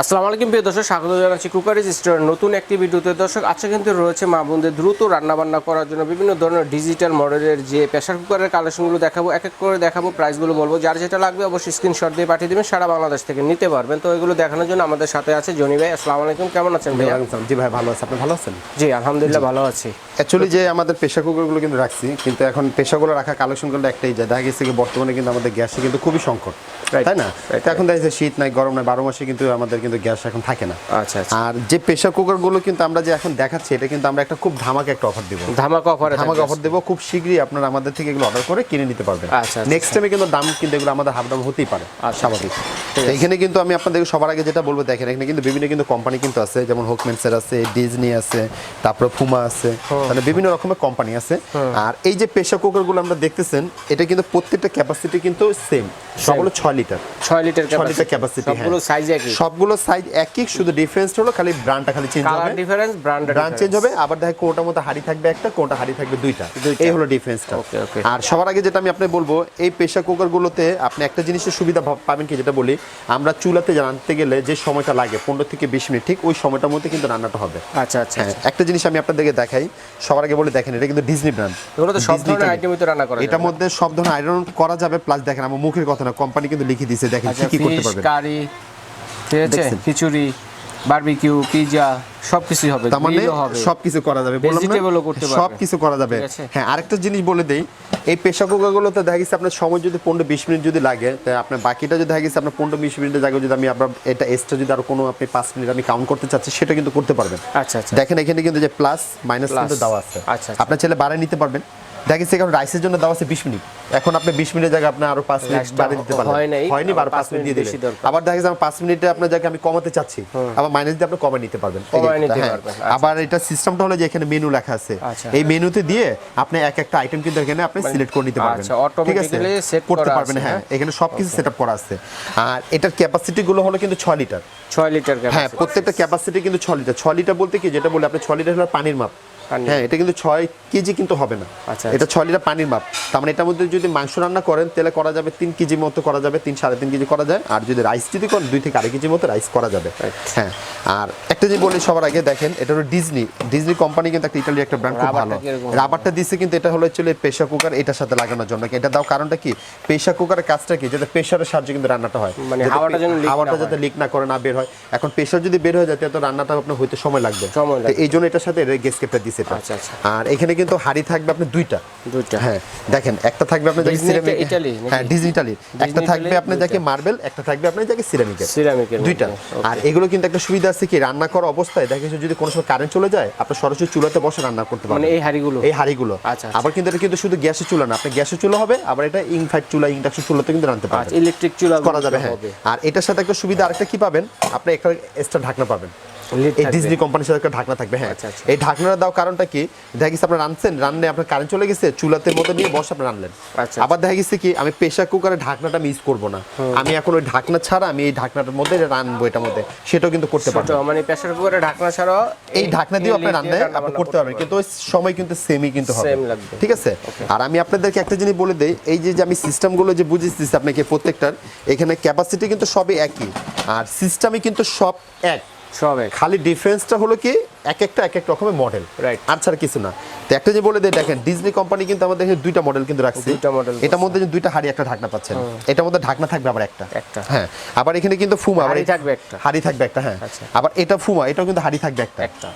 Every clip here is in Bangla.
আসসালামু আলাইকুম প্রিয় দর্শক স্বাগত জানাচ্ছি কুকারি স্টোরের নতুন একটি ভিডিওতে। দর্শক আজকে কিন্তু রয়েছে মা বোনদের দ্রুত রান্নাবান্না করার জন্য বিভিন্ন ধরনের ডিজিটাল মডেলের যে প্রেশার কুকারের কালেকশনগুলো দেখাবো এক এক করে দেখাবো প্রাইসগুলো বলব। যার যেটা লাগবে অবশ্যই স্ক্রিনশট দিয়ে পাঠিয়ে দেবেন সারা বাংলাদেশ থেকে নিতে পারবেন। তো এগুলো দেখানোর জন্য আমাদের সাথে আছে জনি ভাই। আসসালামু আলাইকুম কেমন আছেন ওয়ালাইকুম জি ভাই ভালো আছে। আপনি ভালো আছেন? জি আলহামদুলিল্লাহ ভালো আছি। অ্যাকচুয়ালি যে আমাদের প্রেশার কুকারগুলো কিন্তু রাখছি কিন্তু এখন প্রেশারগুলো রাখা কালেকশনগুলো একটাই যায়। দেখা গেছে বর্তমানে কিন্তু আমাদের গ্যাসে কিন্তু খুবই সংকট. তাই না? এখন দেখা যাচ্ছে শীত নাই গরম নাই বারো মাসে কিন্তু আমাদের কিন্তু গ্যাস এখন থাকে না। আচ্ছা আচ্ছা। আর যে প্রেশার কুকারগুলো কিন্তু আমরা যে এখন দেখাচ্ছি এটা কিন্তু আমরা একটা খুব ধামাকা একটা অফার দিব। ধামাকা অফারে ধামাকা অফার দেবো। খুব শীঘ্রই আপনারা আমাদের থেকে এগুলো অর্ডার করে কিনে নিতে পারবেন। আচ্ছা, আচ্ছা, নেক্সট টাইমে কিন্তু দাম কিন্তু এগুলো আমাদের হাফ দাম হতেই পারে আচ্ছা, স্বাভাবিক। এখানে কিন্তু আমি আপনাদেরকে সবার আগে যেটা বলব দেখেন এখানে কিন্তু বিভিন্ন কিন্তু কোম্পানি কিন্তু আছে যেমন হোকমেন্সের আছে ডিজনি আছে তারপরে ফুমা আছে মানে বিভিন্ন রকমের কোম্পানি আছে। আর এই যে প্রেশার কুকারগুলো আমরা দেখতেছেন এটা কিন্তু প্রত্যেকটা ক্যাপাসিটি কিন্তু সেম সবগুলো ছয় লিটার ছয় লিটার লিটার ক্যাপাসিটি সবগুলো সাইজ একই। সবগুলো সাইজ একই শুধু ডিফারেন্স হলো খালি ব্র্যান্ডটা খালি চেঞ্জ কালার হবে। ডিফারেন্স ব্র্যান্ড ব্রাঞ্চ চেঞ্জ হবে আবার দেখে কোনটার মধ্যে হাড়ি থাকবে একটা কোনটা হাড়ি থাকবে দুইটা। এই হলো ডিফারেন্সটা Okay, okay. আর সবার আগে যেটা আমি আপনি বলব এই প্রেশার কুকার গুলোতে আপনি একটা জিনিসের সুবিধা পাবেন কি যেটা বলি আমরা চুলাতে রান্নতে গেলে যে সময়টা লাগে পনেরো থেকে বিশ মিনিট ঠিক ওই সময়টার মধ্যে কিন্তু রান্নাটা হবে। আচ্ছা আচ্ছা হ্যাঁ একটা জিনিস আমি আপনাদেরকে দেখাই সবার আগে বলে দেখেন এটা কিন্তু ডিজনি ব্র্যান্ড এগুলো তো সব ধরনের আইটেমই তো রান্না করা এটার মধ্যে সব ধরনের আয়রন করা যাবে প্লাস দেখেন আমার মুখের কথা না কোম্পানি কিন্তু লিখে দিয়েছে দেখেন আচ্ছা কি কি করতে পারবেন। কারি ঠিক আছে খিচুড়ি বারবিকিউ পিৎজা সব কিছুই হবে তার মানে সবকিছু করা যাবে। বললাম না করতে পারবে। সবকিছু করা যাবে। হ্যাঁ আরেকটা জিনিস বলে দেই এই কুকারগুলোতে দেখা গেছে আপনার সময় যদি পনেরো বিশ মিনিট যদি লাগে তাই আপনার বাকিটা যদি দেখা গেছে আপনার পনেরো বিশ মিনিটের জায়গায় যদি আমি আপনার এটা এক্সট্রা যদি আরও কোনো আপনি পাঁচ মিনিট আমি কাউন্ট করতে চাচ্ছি সেটা কিন্তু করতে পারবেন। আচ্ছা আচ্ছা। দেখেন এখানে কিন্তু যে প্লাস মাইনাস। কিন্তু দেওয়া আছে। আচ্ছা, আচ্ছা। আপনার ছেলে বাড়ায় নিতে পারবেন। দেখা গেছে এখন রাইসের জন্য দেওয়া আছে বিশ মিনিট। এখন আপনি বিশ মিনিটের জায়গায় আপনি আরও পাঁচ মিনিট বাড়িয়ে দিতে নাই, হয়নি বারো পাঁচ মিনিট দিয়ে দিলেন। আবার দেখা গেছে আমার পাঁচ মিনিটে আপনার জায়গায় আমি কমাতে চাচ্ছি। আবার মাইনাস দিয়ে আপনি কমায় নিতে পারবেন। হ্যাঁ। আচ্ছা। আবার এটা সিস্টেমটা হলো যে এখানে মেনু লেখা আছে। আচ্ছা। এই মেনুতে দিয়ে আপনি এক একটা আইটেম কিন্তু এখানে আপনি সিলেক্ট করে নিতে পারবেন। আচ্ছা, automatically set করতে পারবেন হ্যাঁ। হ্যাঁ? এখানে সবকিছু সেটআপ করা আছে। আর এটার ক্যাপাসিটি গুলো হলো কিন্তু ছয় লিটার ছয় লিটার হ্যাঁ প্রত্যেকটা ক্যাপাসিটি কিন্তু ছ লিটার ছ লিটার বলতে কি? যেটা বলে আপনি ছ লিটার হলো পানির মাপ। হ্যাঁ এটা কিন্তু ছয় কেজি কিন্তু হবে না। আচ্ছা, এটা ছয় লিটার পানির মাপ। তার মানে এটার মধ্যে যদি মাংস রান্না করেন তাহলে করা যাবে তিন কেজি মতো করা যাবে তিন সাড়ে তিন কেজি করা যায়। আর যদি রাইস যদি করেন দুই থেকে আড়াই কেজি মতো রাইস করা যাবে। হ্যাঁ আর একটা যে বলি সবার আগে দেখেন এটা হলো ডিজনি ডিজনি কোম্পানি কিন্তু একটা ইটালির একটা ব্র্যান্ড খুব ভালো। রাবারটা দিচ্ছে কিন্তু এটা হলো অ্যাকচুয়ালি প্রেশার কুকার এটার সাথে লাগানোর জন্য। এটা দাও কারণটা কি? প্রেশার কুকারের কাজটা কি? যাতে প্রেশারের সাহায্যে কিন্তু রান্নাটা হয়। মানে হাওয়াটা যেন হাওয়াটা যাতে লিক না করে না বের হয়। এখন প্রেশার যদি বের হয়ে যায় তাহলে তো রান্নাটা আপনার হইতে সময় লাগবে। সময় এই জন্য এটার সাথে গ্যাস কেপটা দিছে। এটা আচ্ছা, আচ্ছা। আর এখানে কিন্তু হাড়ি থাকবে আপনার দুইটা। দুইটা। হ্যাঁ দেখেন একটা থাকবে আপনার যাকে সিরামিক ইটালি হ্যাঁ ডিজনি ইটালি একটা থাকবে আপনার যাকে মার্বেল একটা থাকবে আপনার যাকে সিরামিকের সিরামিকের দুইটা। আর এগুলো কিন্তু একটা সুবিধা আছে কি রান্না করা অবস্থায় দেখা যাচ্ছে যদি কোনো সময় কারেন্ট চলে যায় আপনি সরাসরি চুলাতে বসে রান্না করতে পারবেন। মানে এই হাড়িগুলো? এই হাঁড়িগুলো। আচ্ছা, আচ্ছা। আবার কিন্তু এটা কিন্তু শুধু গ্যাসের চুলা না আপনার গ্যাসের চুলা হবে আবার এটা ইনফাইট চুলা ইন্ডাকশন চুলাতে কিন্তু রান্নতে পারবেন। ইলেকট্রিক চুলা করা যাবে হ্যাঁ। আর এটার সাথে একটা সুবিধা আরেকটা কি পাবেন আপনি একটা এক্সট্রা ঢাকনা পাবেন। এই ডিজনি কোম্পানির সাথে একটা ঢাকনা থাকবে হ্যাঁ। আচ্ছা, আচ্ছা। এই ঢাকনাটা দাও কারণটা কি? দেখা গেছে আপনার রাঁধছেন রান্নে আপনার কারেন্ট চলে গেছে চুলাতে মতো নিয়ে বসে আপনি রান্নলেন আচ্ছা। আবার দেখা গেছে কি আমি প্রেশার কুকারে ঢাকনাটা মিস করব না। আমি এখন ওই ঢাকনা ছাড়া আমি এই ঢাকনাটার মধ্যে রানবো এটার মধ্যে সেটাও কিন্তু করতে পারব। মানে প্রেসার কুকারে ঢাকনা ছাড়াও এই ঢাকনা দিয়ে আপনি রান্নায় আপনি করতে পারবেন কিন্তু ওই সময় কিন্তু সেমই কিন্তু হবে। ঠিক আছে? আর আমি আপনাদেরকে একটা জিনিস বলে দেই এই যে আমি সিস্টেমগুলো যে বুঝিয়ে দিচ্ছি আপনাকে প্রত্যেকটার এখানে ক্যাপাসিটি কিন্তু সবই একই আর সিস্টেমই কিন্তু সব এক। সব খালি ডিফারেন্সটা হলো কি এক একটা এক এক রকমের মডেল রাইট আর ছাড়া কিছু না। তো একটা যে বলে দেয় দেখেন ডিজনি কোম্পানি কিন্তু আমাদের এখানে দুইটা মডেল কিন্তু রাখছে। দুইটা মডেল এটার মধ্যে দুইটা হাড়ি একটা ঢাকনা পাচ্ছেন। এটার মধ্যে ঢাকনা থাকবে আবার একটা। একটা। হ্যাঁ আবার এখানে কিন্তু ফুমা আবার থাকবে একটা। হাড়ি থাকবে একটা হ্যাঁ। আচ্ছা। আবার এটা ফুমা এটাও কিন্তু হাড়ি থাকবে একটা। একটা।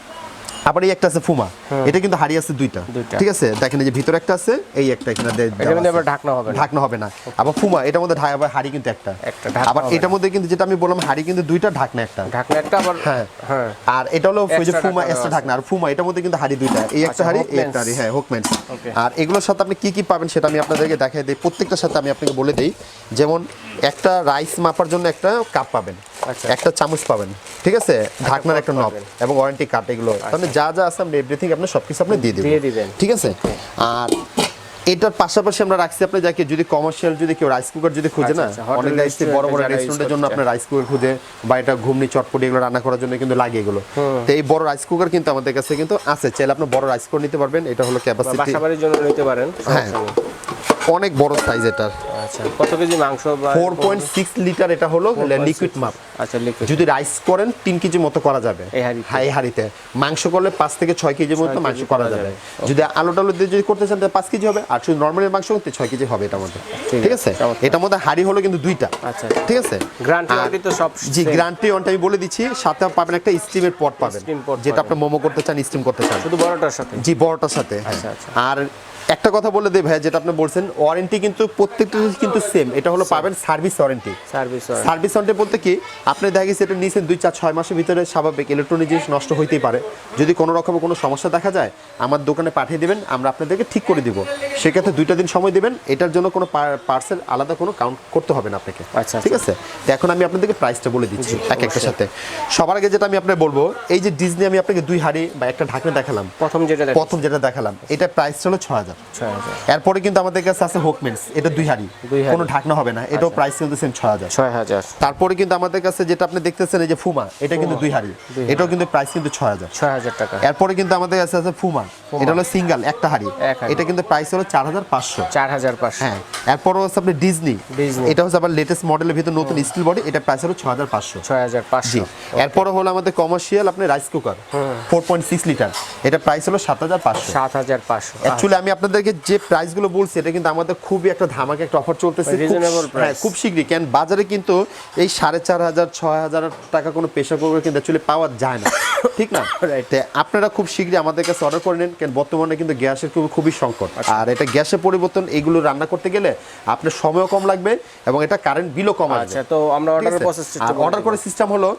আবার এই একটা আছে ফুমা। এটা কিন্তু হাড়ি আছে দুইটা। ঠিক আছে? দেখেন এই যে ভিতরে একটা আছে এই একটা এখানে ঢাকনা হবে ঢাকনা হবে না। আবার ফুমা এটার মধ্যে আবার হাড়ি কিন্তু একটা। আবার এটার মধ্যে কিন্তু যেটা আমি বললাম হাড়ি কিন্তু দুইটা ঢাকনা একটা। ঢাকনা একটা আবার হ্যাঁ। হ্যাঁ। আর এটা হলো ওই যে ফুমা এক্সট্রা ঢাকনা। আর ফুমা এটার মধ্যে কিন্তু হাড়ি দুইটা। এই একটা আচ্ছা, হাড়ি এই একটা হাড়ি হ্যাঁ হুকম্যান্স Okay. আর এগুলোর সাথে আপনি কি কি পাবেন সেটা আমি আপনাদেরকে দেখাই দিই। প্রত্যেকটার সাথে আমি আপনাকে বলে দিই। যেমন একটা রাইস মাপার জন্য একটা কাপ পাবেন। একটা চামচ পাবেন ঠিক আছে? ঢাকনার একটা নব এবং ওয়ারেন্টি কার্ড এগুলো। মানে যা যা আছে আপনি এভরিথিং আপনি সবকিছু আপনি দিয়ে দিবেন। ঠিক আছে? আর এটার পাশাপাশি আমরা রাখছি আপনি যাকে যদি কমার্শিয়াল যদি কেউ রাইস কুকার যদি খুঁজে না? আচ্ছা, আচ্ছা, অনেক রাইস বড় বড় রেস্টুরেন্টের জন্য। আপনার রাইস কুকার খুঁজে বা এটা ঘুমনি চটপটি এগুলো রান্না করার জন্য কিন্তু লাগে এগুলো। তো এই বড় রাইস কুকার কিন্তু আমাদের কাছে কিন্তু আছে। চাইলে আপনি বড় রাইস কুকার নিতে পারবেন এটা হলো ক্যাপাসিটি বাসা বাড়ির জন্য নিতে পারেন হ্যাঁ। অনেক বড় সাইজ এটার। আচ্ছা কত কেজি মাংস ফোর পয়েন্ট সিক্স লিটার এটা হলো লিকুইড মাপ আচ্ছা লিকুইড যদি রাইস করেন তিন কেজি মতো করা যাবে। এই হাঁড়িতে? হ্যাঁ মাংস করলে পাঁচ থেকে ছয় কেজির মতো মাংস করা যাবে। যদি আলু টালু দিয়ে যদি করতে চান তাহলে পাঁচ কেজি হবে। আর শুধু নর্মালি মাংস করতে ছয় কেজি হবে এটার মধ্যে। ঠিক আছে, এটার মধ্যে হাঁড়ি হলো কিন্তু দুইটা। আচ্ছা। ঠিক আছে? গ্যারান্টি তো সব জি। গ্যারান্টি অনটা আমি বলে দিচ্ছি সাথে পাবেন একটা স্টিমের পট পাবেন। যেটা আপনি মোমো করতে চান স্টিম করতে চান। শুধু বড়টার সাথে? জি বড়টার সাথে হ্যাঁ। আচ্ছা, আচ্ছা। আর একটা কথা বলে দেই ভাই যেটা আপনি বলছেন ওয়ারেন্টি কিন্তু প্রত্যেকটা কিন্তু সেম এটা হলো পাবেন service warranty service service warranty বলতে কি? আপনি দেখা গেছে এটা নিয়েছেন দুই চার ছয় মাসের ভিতরে স্বাভাবিক ইলেকট্রনিক জিনিস নষ্ট হইতেই পারে। যদি কোনো রকমের কোনো সমস্যা দেখা যায় আমার দোকানে পাঠিয়ে দেবেন আমরা আপনাদেরকে ঠিক করে দিব। সেক্ষেত্রে দুইটা দিন সময় দেবেন। এটার জন্য কোনো পার্সেল আলাদা কোনো কাউন্ট করতে হবে না আপনাকে। আচ্ছা, ঠিক আছে? তো এখন আমি আপনাদেরকে প্রাইসটা বলে দিচ্ছি এক একটার সাথে। সবার আগে যেটা আমি আপনাকে বলব এই যে ডিজনি আমি আপনাকে দুই হাড়ি বা একটা ঢাকনা দেখালাম। প্রথম যেটা প্রথম যেটা দেখালাম এটা প্রাইস হলো ছ হাজার। এরপরে কিন্তু আমাদের কাছে আছে হোকমেন্স এটা দুই হাড়ি। কোনো ঢাকনা হবে না এটাও প্রাইস কিন্তু সেম ছ হাজার। ছয় হাজার। তারপরে কিন্তু আমাদের কাছে যেটা আপনি দেখতেছেন এই যে ফুমা এটা কিন্তু দুই হাড়ি। এটাও কিন্তু প্রাইস কিন্তু ছয় হাজার। ছয় হাজার টাকা। এরপরে কিন্তু আমাদের কাছে আছে ফুমা এটা হলো সিঙ্গেল একটা হাড়ি। এটা কিন্তু প্রাইস হলো চার হাজার পাঁচশো। চার হাজার পাঁচশো। হ্যাঁ এরপরও হচ্ছে আপনি ডিজনি। এটা হচ্ছে আবার লেটেস্ট মডেলের ভিতর নতুন স্টিল বডি এটা প্রাইস হলো হাজার পাঁচশো। ছয় হাজার পাঁচশো। এরপরে হলো আমাদের কমার্শিয়াল আপনি rice cooker four point six litre এটা প্রাইস হলো সাত হাজার পাঁচশো। সাত হাজার পাঁচশো। অ্যাকচুয়ালি আমি আপনাদেরকে যে প্রাইসগুলো বলছি এটা কিন্তু আমাদের খুবই একটা ধামাকে একটা অফার চলতেছে। হ্যাঁ, খুব শীঘ্রই। কেন? বাজারে কিন্তু এই সাড়ে চার হাজার ছয় হাজার টাকা কোনো পেশা কুকার কিন্তু অ্যাকচুয়ালি পাওয়া যায় না। ঠিক না? আপনারা খুব শীঘ্রই আমাদের কাছে অর্ডার করে নেন। কেন? বর্তমানে কিন্তু গ্যাসের খুব খুবই সংকট। আর এটা গ্যাসের পরিবর্তন এইগুলো রান্না করতে গেলে আপনার সময়ও কম লাগবে এবং এটা কারেন্ট বিলও কম আসবে আচ্ছা তো আমরা অর্ডারের প্রসেস অর্ডার করার সিস্টেম হলো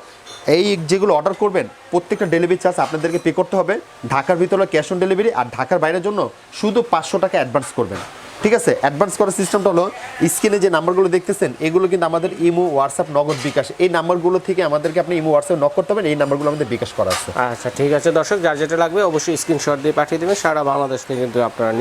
এই যেগুলো অর্ডার করবেন প্রত্যেকটা ডেলিভারি চার্জ আপনাদেরকে পে করতে হবে। ঢাকার ভিতরে ক্যাশ অন ডেলিভারি আর ঢাকার বাইরের জন্য শুধু পাঁচশো টাকা অ্যাডভান্স করবেন। ঠিক আছে? অ্যাডভান্স করার সিস্টেমটা হলো স্ক্রিনে যে নাম্বারগুলো দেখতেছেন এগুলো কিন্তু আমাদের ইমো হোয়াটসঅ্যাপ নগদ বিকাশ। এই নাম্বারগুলো থেকে আমাদেরকে আপনি ইমো হোয়াটসঅ্যাপ নক করতে হবেন এই নাম্বারগুলো আমাদের বিকাশ করা আছে। আচ্ছা ঠিক আছে দর্শক যার যেটা লাগবে অবশ্যই স্ক্রিনশট দিয়ে পাঠিয়ে দেবেন। সারা বাংলাদেশ থেকে কিন্তু আপনারা